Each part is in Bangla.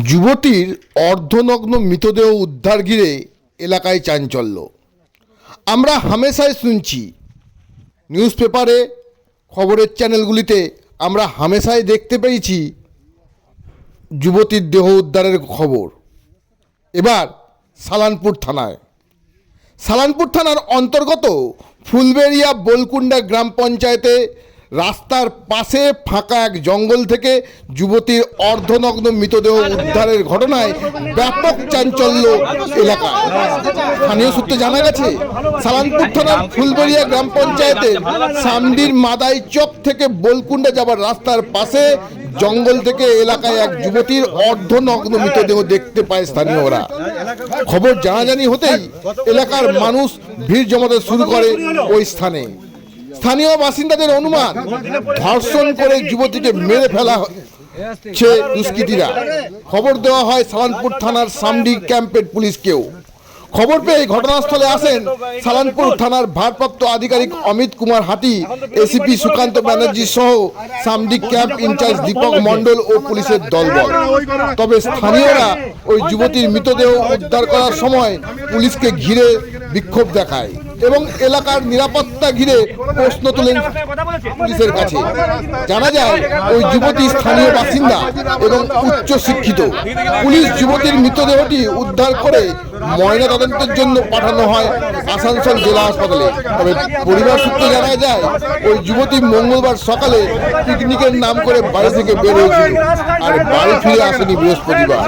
যুবতীর অর্ধনগ্ন মৃতদেহ উদ্ধার ঘিরে এলাকায় চাঞ্চল্য। আমরা হামেশাই শুনছি। নিউজ পেপারে, খবরের চ্যানেলগুলিতে আমরা হামেশাই দেখতে পেয়েছি যুবতীর দেহ উদ্ধারের খবর। এবার সালানপুর থানায়। সালানপুর থানার অন্তর্গত ফুলবেড়িয়া বোলকুন্ডা গ্রাম পঞ্চায়েতে রাস্তার পাশে ফাঁকা এক জঙ্গল থেকে যুবতীর অর্ধনগ্ন মৃতদেহ উদ্ধারের ঘটনায় ব্যাপক চাঞ্চল্য এলাকায়। স্থানীয় সূত্রে জানা গেছে, সালানপুর থানার ফুলবেড়িয়া গ্রাম পঞ্চায়েতের সামডির মাদাই চক থেকে বোলকুন্ডা যাবার রাস্তার পাশে জঙ্গল থেকে এলাকায় এক যুবতীর অর্ধনগ্ন মৃতদেহ দেখতে পায় স্থানীয়রা। খবর জানাজানি হতেই এলাকার মানুষ ভিড় জমাতে শুরু করে ওই স্থানে। স্থানীয় বাসিন্দাদের অনুমান, ধর্ষণ করে যুবতীকে মেরে ফেলা হচ্ছে দুষ্কৃতীরা। খবর দেওয়া হয় সালানপুর থানার সামডি ক্যাম্পের পুলিশকেও খবর পেয়ে ঘটনাস্থলে আসেন সালানপুর থানার ভারপ্রাপ্ত আধিকারিক অমিত কুমার হাতি, এসিপি সুকান্ত ব্যানার্জি সহ সামডি ক্যাম্প ইনচার্জ দীপক মণ্ডল ও পুলিশের দলবল। তবে স্থানীয়রা ওই যুবতীর মৃতদেহ উদ্ধার করার সময় পুলিশকে ঘিরে বিক্ষোভ দেখায়। এবং এলাকার নিরাপত্তা ঘিরে প্রশ্ন তোলেন পুলিশের কাছে। জানা যায়, ওই যুবতী স্থানীয় বাসিন্দা এবং উচ্চ শিক্ষিত পুলিশ যুবতীর মৃতদেহটি উদ্ধার করে ময়না তদন্তের জন্য পাঠানো হয় আসানসোল জেলা হাসপাতালে। তবে পরিবার সূত্রে জানা যায় ওই যুবতী মঙ্গলবার সকালে পিকনিকের নাম করে বাড়ি থেকে বের হয়েছিল আর বাড়ি ফিরে আসেনি বৃহস্পতিবার।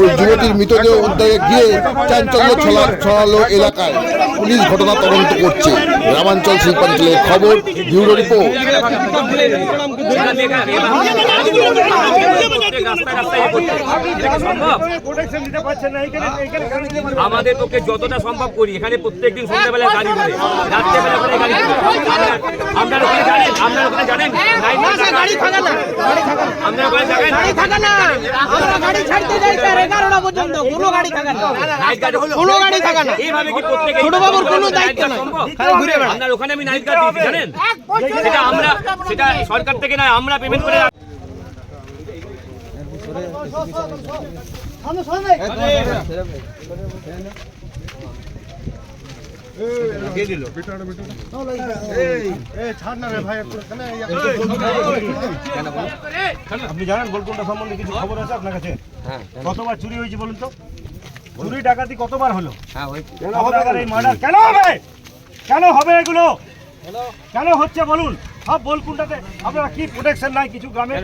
ওই যুবতীর মৃতদেহ উদ্ধারে গিয়ে চাঞ্চল্য ছড়া ছড়ালো এলাকায়। পুলিশ ঘটনা তদন্ত করছে। গ্রামাঞ্চল শিল্পাঞ্চলের খবর ব্যুরো রিপোর্ট। প্রোটেকশন দিতে পারছেন না দিয়ে মারবে। আমাদের পক্ষে যতটা সম্ভব করি। এখানে প্রত্যেকদিন সন্ধ্যাবেলা গাড়ি করে রাত্রেবেলা করে গাড়ি করে আপনার ওখানে জানেন? আপনার ওখানে জানেন? নাইট গাড়ি থাকা। না গাড়ি থাকা না। আপনার ওখানে জানেন গাড়ি থাকা না। আমরা গাড়ি ছাড়তে যাই স্যার এগারোটা পর্যন্ত। কোনো গাড়ি থাকা না। নাইট গাড়ি হলো কোনো গাড়ি থাকা না। এইভাবে কি প্রত্যেকে ছোট বাবুর কোনো দায়িত্ব নাই। খালি ঘুরে বেড়ায়। আপনার ওখানে আমি নাইট গার্ড দিয়েছি জানেন? সেটা আমরা সেটা সরকার থেকে না আমরা পেমেন্ট করে আপনি জানেন গোলকুন্ডা সম্বন্ধে কিছু খবর আছে আপনার কাছে? কতবার চুরি হয়েছে বলুন তো? চুরি ডাকাতি কতবার হলো? হবে? কেন হবে এগুলো? কেন হচ্ছে বলুন? সব বোলকুন্ডাতে আপনারা কি প্রোটেকশন নাই কিছু গ্রামে?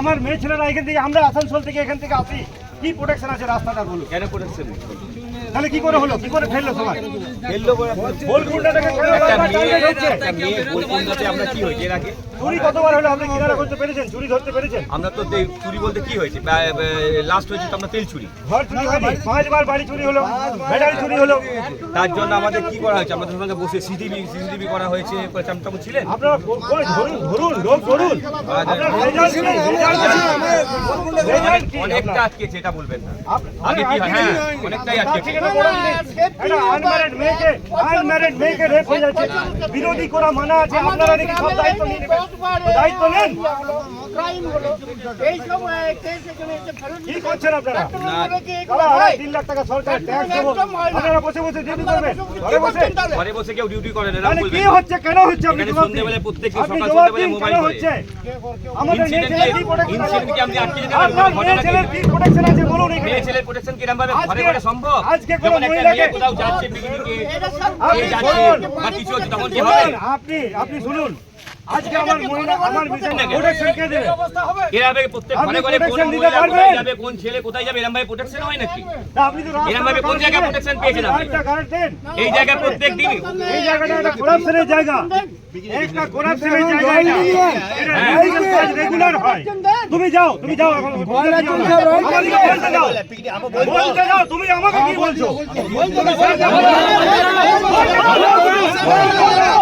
আমার মেয়ে ছেলেরা এখান থেকে আমরা আসানসোল থেকে এখান থেকে আসি। কি প্রোটেকশন আছে রাস্তাটা বলুন? কেন করেছেন তাহলে কি করে হলো? কি করে ফেলল সবাই? ফেলল আমরা কি হয়েছে? এর আগে? চুরি কতবার হলো? আপনি কিনারা করতে পেরেছেন? চুরি ধরতে পেরেছেন? আমরা তো চুরি বলতে কি হয়েছে? লাস্ট হয়েছে তো আমরা তেল চুরি। ঘর চুরি হয়নি? পাঁচবার বাড়ি চুরি হলো ব্যাটারি চুরি হলো। তার জন্য আমাদের কি করা হয়েছে? আমাদের সঙ্গে বসে সিসিটিভি সিসিটিভি করা হয়েছে। চামটামু ছিলেন? আপনারা ধরুন ধরুন লোক ধরুন। কি? রেজাল্ট কি? অনেকটা আটকেছে এটা বলবেন না। আগে কি হয়? হ্যাঁ অনেকটাই আটকেছে। বিরোধী করা মানা আছে। আপনারা নাকি সব দায়িত্ব নিয়ে নেবেন তো দায়িত্ব নেন কি করছেন আপনারা? তিন লাখ টাকা সরকার ট্যাক্স দেবো। আপনারা বসে বসে ডিউটি করবেন। ঘরে বসে। ঘরে বসে কেউ ডিউটি তাহলে কি হচ্ছে? কেন হচ্ছে আপনি এখানে জবাব দিন? প্রত্যেক সকাল মোবাইল কেন হচ্ছে? আমাদের মেয়ে ইনসিডেন্ট ছেলের কি আপনি আটকে যেতে পারবেন ছেলের কি? protection আছে? বলুন এখানে। মেয়ে ছেলের প্রোটেকশন কিরম ভাবে? ঘরে ঘরে সম্ভব? আজকে কোনো মহিলাকে- কোথাও যাচ্ছে। বা কিছু হচ্ছে তখন কি হবে? আপনি আপনি শুনুন। আজকে আমার মহিলা আমার প্রোটেকশন কে দেবে। এভাবে প্রত্যেক ঘরে ঘরে কোন মহিলা কোথায় যাবে কোন ছেলে কোথায় যাবে এরকম ভাবে প্রোটেকশন হয় নাকি? আপনি তো এরম ভাবে কোন জায়গায় করেন। পেয়েছেন দেন। এই জায়গায় প্রত্যেক দিনই। এই জায়গাটা একটা corruption-এর জায়গা। একটা corruption-এর জায়গা এটা। কাজ regular হয়। তুমি যাও তুমি যাও এখন। বলতে যাও। বলতে যাও তুমি আমাকে কি বলছো। তুমি যাও।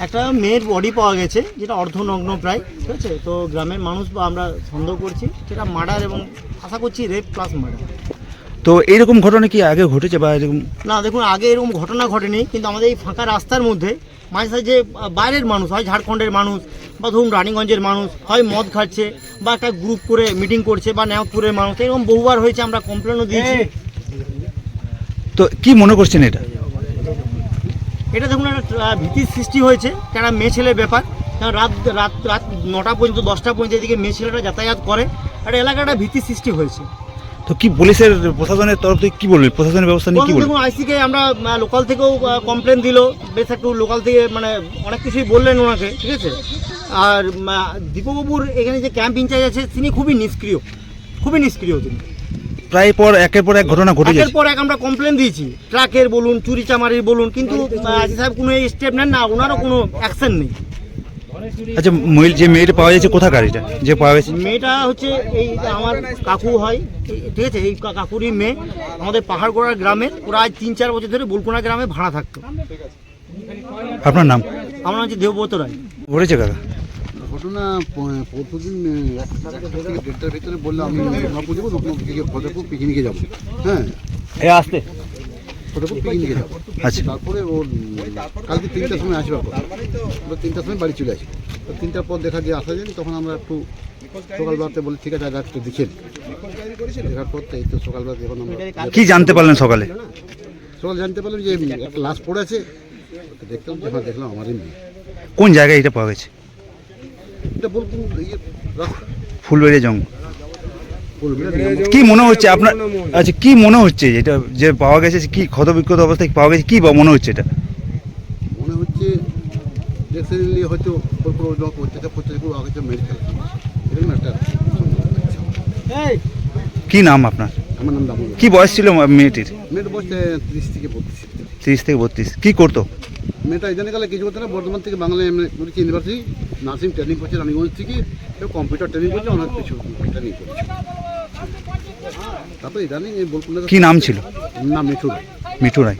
একটা মেয়ের বডি পাওয়া গেছে যেটা অর্ধনগ্ন প্রায় ঠিক আছে? তো গ্রামের মানুষ বা আমরা সন্দেহ করছি সেটা মার্ডার এবং আশা করছি রেপ প্লাস মার্ডার তো এইরকম ঘটনা কি আগে ঘটেছে বা এরকম না দেখুন আগে এরকম ঘটনা ঘটেনি কিন্তু আমাদের এই ফাঁকা রাস্তার মধ্যে মাঝে সাঝে যে বাইরের মানুষ হয় ঝাড়খণ্ডের মানুষ বা ধরুন রানীগঞ্জের মানুষ হয় মদ খাচ্ছে বা একটা গ্রুপ করে মিটিং করছে বা নেওয়াজপুরের মানুষ এরকম বহুবার হয়েছে আমরা কমপ্লেনও দিয়েছি। তো কি মনে করছেন এটা? এটা দেখুন একটা ভীতির সৃষ্টি হয়েছে কেন মেয়ে ছেলের ব্যাপার। কারণ রাত রাত রাত নটা পর্যন্ত দশটা পর্যন্ত এদিকে মেয়ে ছেলেরা যাতায়াত করে। একটা এলাকাটা ভীতির সৃষ্টি হয়েছে। তো কি পুলিশের প্রশাসনের তরফ থেকে কি বলবে? প্রশাসনের ব্যবস্থা নিয়ে কি বলতে বলবে? দেখুন আইসিকে আমরা লোকাল থেকেও কমপ্লেন দিল। বেশ একটু লোকাল থেকে মানে অনেক কিছুই বললেন ওনাকে ঠিক আছে? আর দীপকবাবুর এখানে যে ক্যাম্প ইনচার্জ আছে তিনি খুবই নিষ্ক্রিয়। খুবই নিষ্ক্রিয় তিনি। প্রায় পর একের পর এক ঘটনা ঘটে একের পর এক আমরা কমপ্লেন দিয়েছি। ট্রাকের বলুন চুরি চামারির বলুন কিন্তু আজি সাহেব কোনো স্টেপ নেন না ওনারও কোনো অ্যাকশন নেই। আচ্ছা মহিলা যে মেয়েটা পাওয়া যাচ্ছে কোথাকার এটা যে পাওয়া গেছে মেয়েটা হচ্ছে এই আমার কাকু হয় ঠিক আছে এই কাকুরই মেয়ে আমাদের পাহাড়গোড়ার গ্রামের ওরা আজ তিন চার বছর ধরে বুলকুনা গ্রামে ভাড়া থাকতো আপনার নাম আমার হচ্ছে দেবব্রত রায় ঘটেছে কাকা ঘটনা পরশুদিন একটা থেকে দেড়টার ভিতরে বললাম আমি দুর্গাপুর যাব দুর্গাপুর পিকনিকে যাব হ্যাঁ এ আসতে পিকনিকে যাব আচ্ছা। তারপরে ওর কালকে তিনটার সময় আসবার কথা ওরা তিনটার সময় বাড়ি চলে আসবে তো তিনটার পর দেখা আসা যায়নি তখন আমরা একটু সকালবেলাতে বলি ঠিক আছে আগে একটু দেখেন দেখার পর তো এই তো সকালবেলা যখন আমরা কি জানতে পারলেন সকালে? সকাল জানতে পারলাম যে একটা লাশ পড়ে আছে দেখলাম যখন দেখলাম আমারই মেয়ে কোন জায়গায় এটা পাওয়া গেছে? এটা ইয়ে রাস্তা। ফুলবেড়িয়া জঙ্গল। কি মনে হচ্ছে আপনার আচ্ছা কি মনে হচ্ছে এটা যে পাওয়া গেছে কি ক্ষত বিক্ষত অবস্থায় পাওয়া গেছে কি বা- মনে হচ্ছে এটা? মনে হচ্ছে ন্যাচারালি হয়তো ওর উপর অত্যাচার ফত্যাচার করে আগে মেরে ফেলা এরকম একটা সম্ভাবনা আছে। কি নাম আপনার? আমার নাম দামন কি বয়স ছিল মেয়েটির? মেয়েটা বয়স ত্রিশ থেকে বত্রিশ। তিরিশ থেকে বত্রিশ। কি করতো? মেয়েটা এখানে গেলে কিছু করতে না বর্ধমান থেকে বাংলা বলেছি ইউনিভার্সিটি নার্সিং ট্রেনিং করছে রানীগঞ্জ থেকে কম্পিউটার ট্রেনিং করছে অনেক কিছু ট্রেনিং করছে। তারপরে ইদানিং এই কি নাম ছিল? নাম রায়। মিঠু রায়।